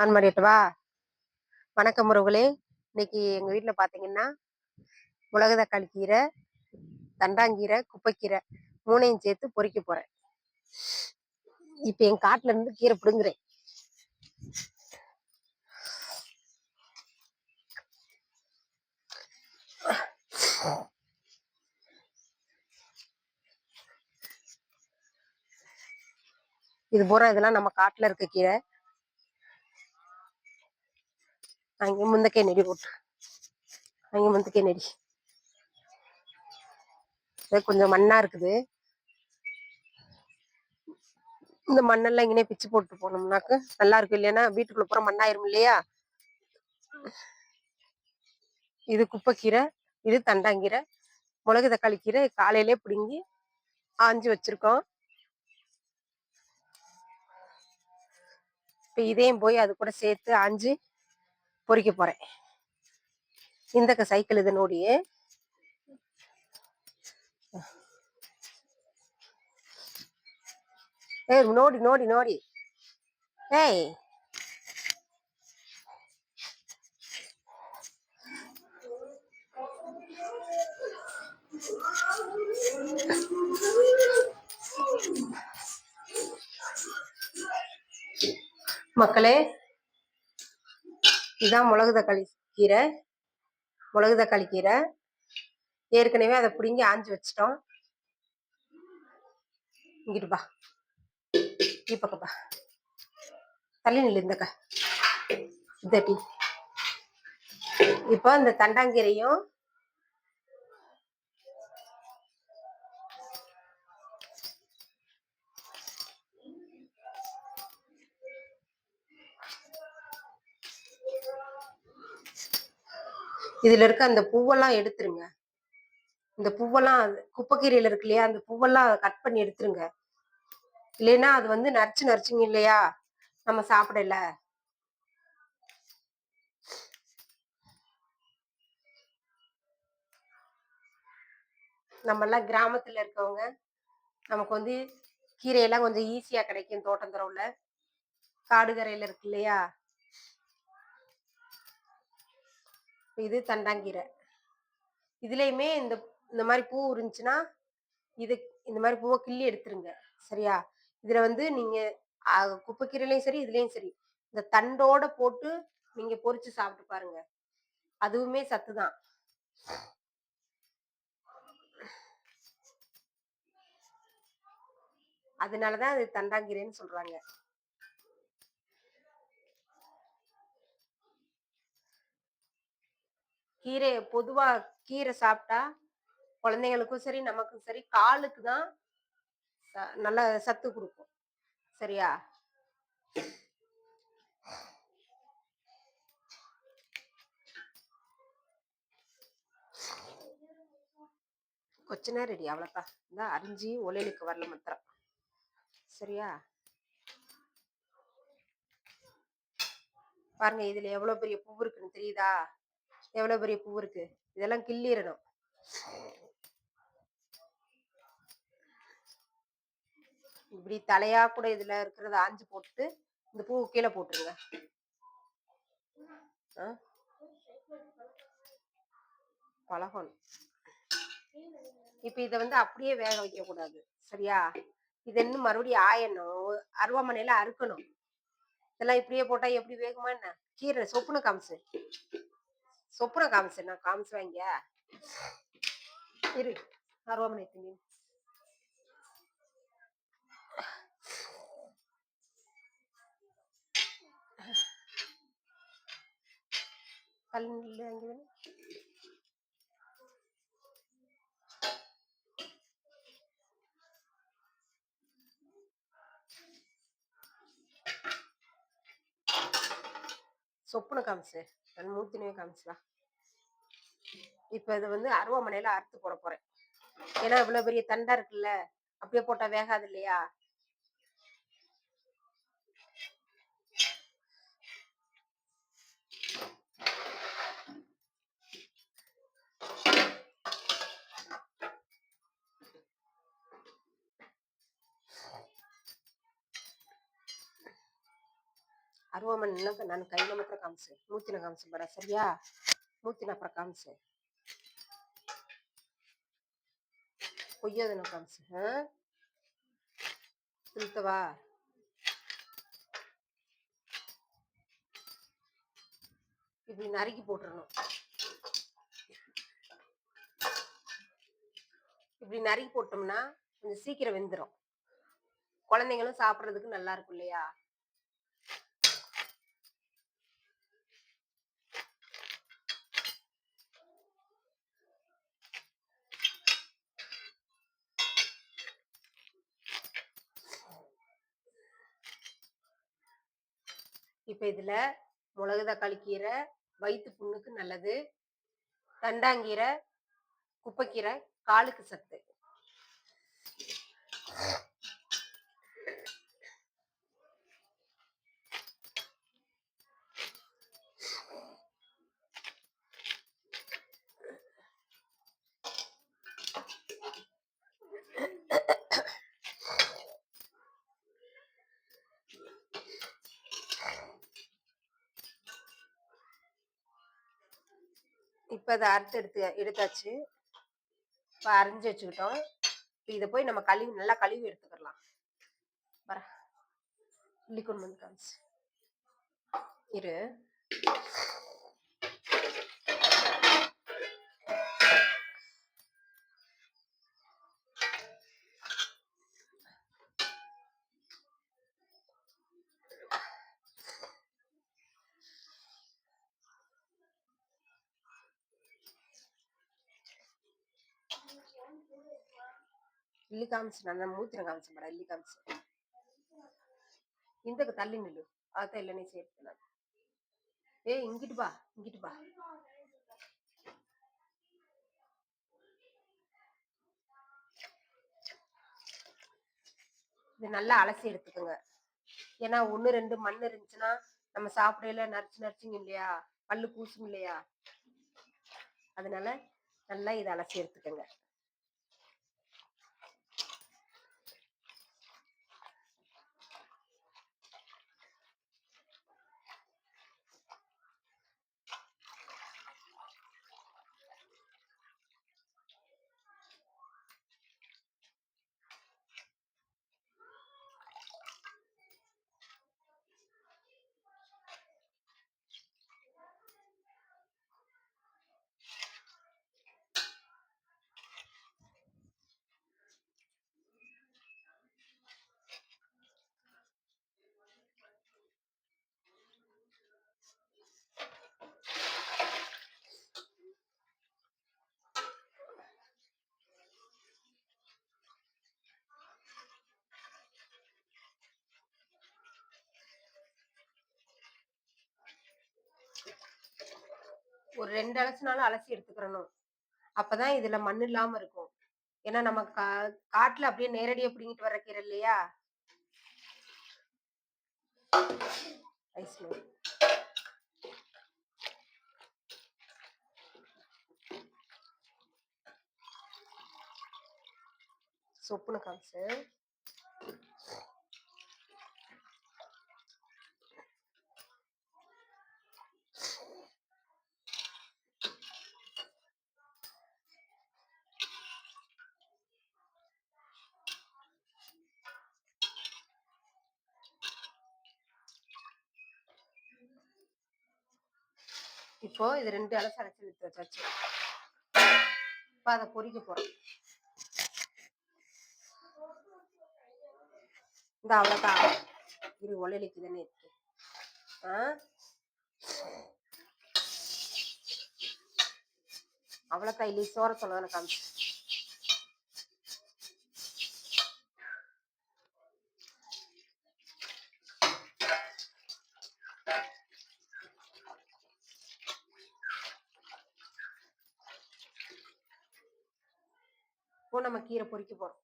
On பண்ணிட்டவா வணக்கம் உறவுகளே. இன்னைக்கு எங்க வீட்டில் பார்த்தீங்கன்னா மிளகு தக்காளி கீரை தண்டாங்கீரை குப்பைக்கீரை மூணையும் சேர்த்து பொறிக்க போறேன். இப்போ என் காட்டுல இருந்து கீரை பிடுங்குறேன். இது பூரா இதெல்லாம் நம்ம காட்டுல இருக்க கீரை. அங்கே முந்தக்கே நெடி போட்டு. அங்கே முந்தக்கே நெடி. கொஞ்சம் மண்ணா இருக்குது. இந்த மண்ணெல்லாம் இங்கே பிச்சு போட்டு போனோம்னாக்கு நல்லா இருக்கும். இல்லையானா வீட்டுக்குள்ள பூரா மண்ணாயிரும் இல்லையா? இது குப்பைக்கீரை இது தண்டாங்கீரை மிளகு தக்காளி கீரை காலையிலே பிடுங்கி ஆஞ்சு வச்சிருக்கோம். இப்போ இதையும் போய் அது கூட சேர்த்து ஆஞ்சு பொறிக்க போறேன். இந்த சைக்கிள் இது ನೋಡಿ ஏய் நோடி நோடி நோடி. ஏய். மக்களே இதுதான் மிளகு தக்காளி கீரை. மிளகு தக்காளி கீரை. ஏற்கனவே அதை பிடுங்கி ஆஞ்சு வச்சிட்டோம். இங்கிட்டுப்பா இப்பக்கப்பா தள்ளி நில்லு இந்தக்கா இந்த டீ. இப்போ இந்த தண்டாங்கீரையும் இதுல இருக்க அந்த பூவெல்லாம் எடுத்துருங்க. இந்த பூவெல்லாம் குப்பைக்கீரையில இருக்கு இல்லையா அந்த பூவெல்லாம் கட் பண்ணி எடுத்துருங்க. இல்லைன்னா அது வந்து நரிச்சு நரைச்சிங்க இல்லையா நம்ம சாப்பிடல. நம்ம எல்லாம் கிராமத்துல இருக்கவங்க நமக்கு வந்து கீரையெல்லாம் கொஞ்சம் ஈஸியா கிடைக்கும் தோட்டம் தரவுல காடு இருக்கு இல்லையா இது தண்டாங்கீரை. இதுலயுமே இந்த இந்த மாதிரி பூ இருந்துச்சுன்னா இது இந்த மாதிரி பூவை கிள்ளி எடுத்துருங்க. சரியா? இதுல வந்து நீங்க குப்பைக்கீரையிலையும் சரி இதுலயும் சரி இந்த தண்டோட போட்டு நீங்க பொறிச்சு சாப்பிட்டு பாருங்க. அதுவுமே சத்து தான். அதனாலதான் அது தண்டாங்கீரைன்னு சொல்றாங்க. கீரை பொதுவா கீரை சாப்பிட்டா குழந்தைங்களுக்கும் சரி நமக்கும் சரி காலுக்கு தான் நல்ல சத்து கொடுக்கும். சரியா? கொச்சனா ரெடி அவ்வளோதான் இந்த அரிஞ்சி ஒலையிலுக்கு வரல மாத்திரம். சரியா? பாருங்க இதுல எவ்வளவு பெரிய பூ இருக்குன்னு தெரியுதா? எவ்வளவு பெரிய பூ இருக்கு? இதெல்லாம் கிள்ளிடணும். இப்படி தலையா கூட இதுல இருக்கிறத ஆஞ்சு போட்டு இந்த பூ கீழே போட்டுருங்க. பழகணும். இப்ப இத வந்து அப்படியே வேக வைக்க கூடாது சரியா? இது இன்னும் மறுபடியும் ஆயணும். அருவாமனையில அறுக்கணும். இதெல்லாம் இப்படியே போட்டா எப்படி வேகுமா என்ன? கீரை சொப்புன்னு காமிச்சு. சொப்புன காமிச்சு நான் காமிச்சு வாங்க இரு அருவாமனை திங்க கல்லில் அங்கே சொப்புன காமிச்சு. நான் மூத்தினவே காமிச்சுடா இப்ப இது வந்து அருவாமனையில அறுத்து போட போறேன். ஏன்னா இவ்வளவு பெரிய தண்டா இருக்குல்ல அப்படியே போட்டா வேகாது இல்லையா? அருவாமனை இல்லைங்க நான் கையில் மாத்திரம் காமிச்சேன். மூத்தின காமிச்சேன் பட சரியா? மூத்தின அப்புறம் காமிச்சேன். பொய்யாதன காமிச்சேன் திருத்தவா இப்படி நறுக்கி போட்டுறணும். இப்படி நறுக்கி போட்டோம்னா கொஞ்சம் சீக்கிரம் வெந்துடும் குழந்தைங்களும் சாப்பிட்றதுக்கு நல்லா இருக்கும் இல்லையா? இப்போ இதில் மிளகு தக்காளி கீரை வயிற்று புண்ணுக்கு நல்லது. தண்டாங்கீரை குப்பைக்கீரை காலுக்கு சத்து. இப்போ அதை அறுத்து எடுத்து எடுத்தாச்சு. இப்போ அரைஞ்சி வச்சுக்கிட்டோம். இப்போ இதை போய் நம்ம கழுவி நல்லா கழுவி எடுத்துக்கலாம். வர உள்ளி கொண்டு வந்து ಇಲ್ಲಿ ಕಾಮಿಸಿ ನನ್ನ ಮೂತಿನ ಕಾಮಿಸಿ ಮಾಡ ಇಲ್ಲಿ ಕಾಮಿಸಿ ಇಂತಕ್ಕೆ ತಲ್ಲಿ ನಿಲ್ಲು ಆತ ಎಲ್ಲನೇ ஏ இங்கிட்டு பா இங்கிட்டு பா இது நல்லா அலசி எடுத்துக்கோங்க. ஏன்னா ஒண்ணு ரெண்டு மண் இருந்துச்சுன்னா நம்ம சாப்பிடையில நரிச்சு நரிச்சுங்க இல்லையா? பல்லு பூசும் இல்லையா? அதனால நல்லா இதை அலசி எடுத்துக்கோங்க. ஒரு ரெண்டு அலசினாலும் அலசி எடுத்துக்கிறணும். அப்பதான் இதுல மண் இல்லாம இருக்கும். ஏன்னா நம்ம கா காட்டுல அப்படியே நேரடியா பிடிங்கிட்டு வர கீரை இல்லையா? சொப்புன்னு காமிச்சு இப்போ இது ரெண்டு அலசு அரைச்சி எடுத்து வச்சாச்சு. இப்போ அதை பொறிக்க போறோம். இந்த அவ்வளோதான் இது ஒலையிலுக்கு தானே இருக்கு? ஆ? அவ்வளோதான் இல்லை சோற சொல்ல காமிச்சு நம்ம கீரை பொறிக்க போறோம்.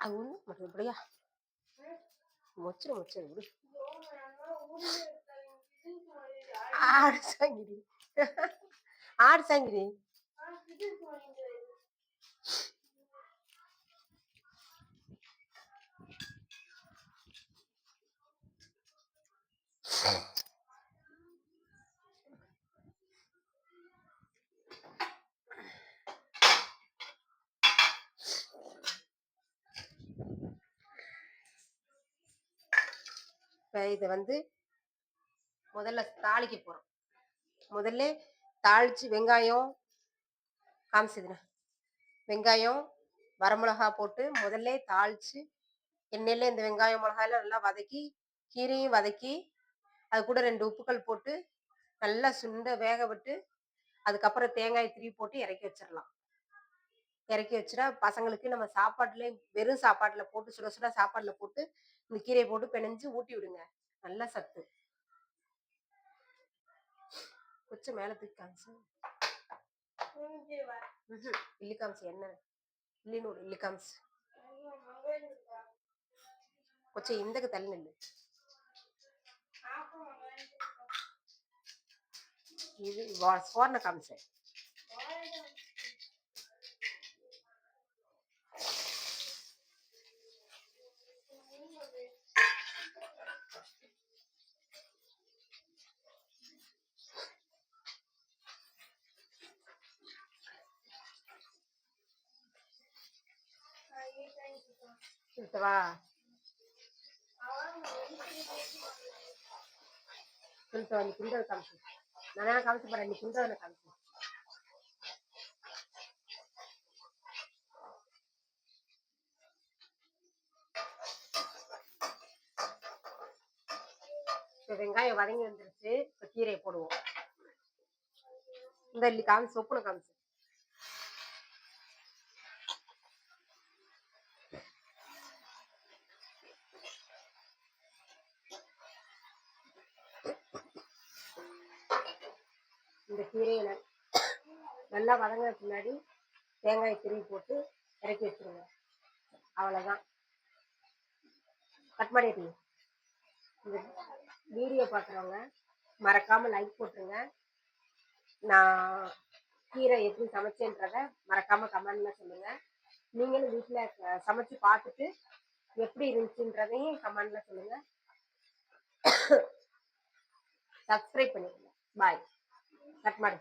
அது ஒன்றும் மற்றபடியா மொச்சிரு மொச்சிரு விடு. ஆடு சாங்கிரி. ஆடு சாங்கிரி. இப்போ இதை வந்து முதல்ல தாளிக்க போகிறோம் முதல்ல தாளிச்சு வெங்காயம் காமிச்சதுண்ணே. வெங்காயம் வரமிளகா போட்டு முதல்ல தாளிச்சு எண்ணெயில இந்த வெங்காயம் மிளகாயெல்லாம் நல்லா வதக்கி கீரையும் வதக்கி அது கூட ரெண்டு உப்புக்கள் போட்டு நல்லா சுண்ட வேக விட்டு அதுக்கப்புறம் தேங்காய் திருவி போட்டு இறக்கி வச்சிடலாம். இறக்கி வச்சுட்டா பசங்களுக்கு நம்ம சாப்பாட்டுல வெறும் சாப்பாட்டுல போட்டு சுட சுட சாப்பாட்டுல போட்டு இந்த கீரையை போட்டு பிணைஞ்சு ஊட்டி விடுங்க. நல்ல சத்து. கொஞ்சம் மேல தூக்காமிச்சு இல்லிக்காமிச்சு என்ன இல்லின்னு ஒரு இல்லிக்காமிச்சு கொஞ்சம் இந்தக்கு தள்ளி நில்லு. இது வா- சோர்ண காமிச்சேன். வா சொல்லிட்டு நீ குண்டதை காமிச்சு நான் என்ன காமிச்சு போறேன் நீ குண்டதை காமிச்சு இப்போ வெங்காயம் வதங்கி வந்துருச்சு இப்போ கீரையை போடுவோம். இந்த இல்லி காமிச்சு சொப்புனை காமிச்சு இந்த கீரையை ந- நல்லா வதங்கின பின்னாடி தேங்காய் திருவி போட்டு இறக்கி வச்சிருங்க. அவ்வளோதான் கட் பண்ணிடுங்க. இந்த வீடியோ பார்க்குறவங்க மறக்காமல் லைக் போட்டுருங்க. நான் கீரை எப்படி சமைச்சேன்றத மறக்காமல் கமெண்ட்டில் சொல்லுங்கள் நீங்களும் வீட்டில் சமைச்சு பார்த்துட்டு எப்படி இருந்துச்சுன்றதையும் கமெண்ட்டில் சொல்லுங்கள் சப்ஸ்கிரைப் பண்ணிடுங்க. பாய் கட் ಮಾಡಿ